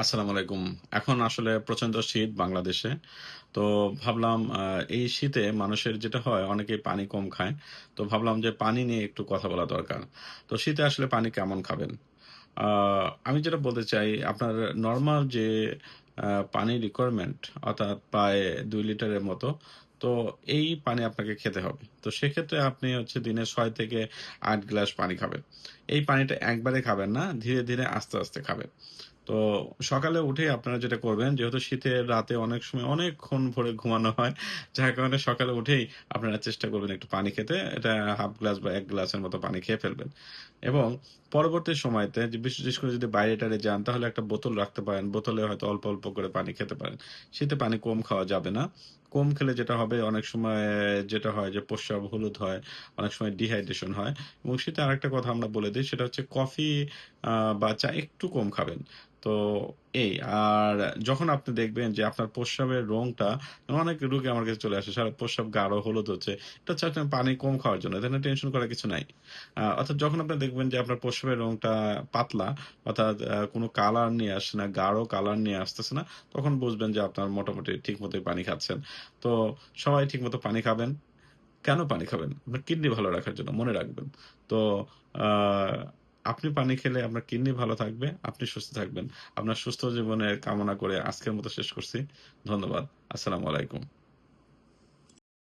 আসসালামু আলাইকুম। এখন আসলে প্রচণ্ড শীত বাংলাদেশে। তো ভাবলাম এই শীতে মানুষের যেটা হয় অনেকে পানি কম খায়। তো ভাবলাম যে পানি নিয়ে একটু কথা বলা দরকার। তো শীতে আসলে পানি কেমন খাবেন? আমি যেটা বলতে চাই, আপনার নর্মাল যে পানি রিকোয়ারমেন্ট অর্থাৎ প্রায় দুই লিটারের মতো। তো এই পানি আপনাকে খেতে হবে। তো সেক্ষেত্রে আপনি হচ্ছে দিনে ছয় থেকে আট গ্লাস পানি খাবেন। এই পানিটা একবারে খাবেন না। ধীরে, ধীরে আস্তে, আস্তে খাবেন। তো সকালে উঠেই আপনারা যেটা করবেন যেহেতু শীতের রাতে অনেক সময় অনেকক্ষণ ভরে ঘুমানো হয়। যার কারণে সকালে উঠেই আপনারা চেষ্টা করবেন একটু পানি খেতে। এটা ১/২ গ্লাস বা এক গ্লাসের মতো পানি খেয়ে ফেলবেন। এবং পরবর্তী সময়তে বিশেষ করে যদি বাইরে-টাইরে যান তাহলে একটা বোতল রাখতে পারেন। বোতলে হয়তো অল্প, অল্প করে পানি খেতে পারেন। শীতে পানি কম খাওয়া যাবে না। কম খেলে যেটা হবে অনেক সময় যেটা হয় যে প্রস্রাব হলুদ হয়, অনেক সময় ডিহাইড্রেশন হয়। এবং শীতে আরেকটা কথা আমরা বলে দিই সেটা হচ্ছে কফি বা চা একটু কম খাবেন। তো এই আর যখন আপনি দেখবেন যে আপনার প্রস্রাবের রংটা অনেক রোগী আমার কাছে চলে আসে। সারা প্রস্রাব গাঢ় হলুদ হচ্ছে। এটা হচ্ছে পানি কম খাওয়ার জন্য। এখানে টেনশন করার কিছু নাই। অর্থাৎ যখন আপনি দেখবেন যে আপনার প্রস্রাবের রংটা পাতলা অর্থাৎ কোন কালার নিয়ে আসছে না, গাঢ় কালার নিয়ে আসতেছে না, তখন বুঝবেন যে আপনার মোটামুটি ঠিক মতোই পানি খাচ্ছেন। তো সবাই ঠিক মতো পানি খাবেন। কেন পানি খাবেন? আপনার কিডনি ভালো রাখার জন্য মনে রাখবেন। তো আপনি পানি খেলে আপনার কিডনি ভালো থাকবে, আপনি সুস্থ থাকবেন। আপনার সুস্থ জীবনের কামনা করে আজকের মতো শেষ করছি। ধন্যবাদ। আসসালামু আলাইকুম।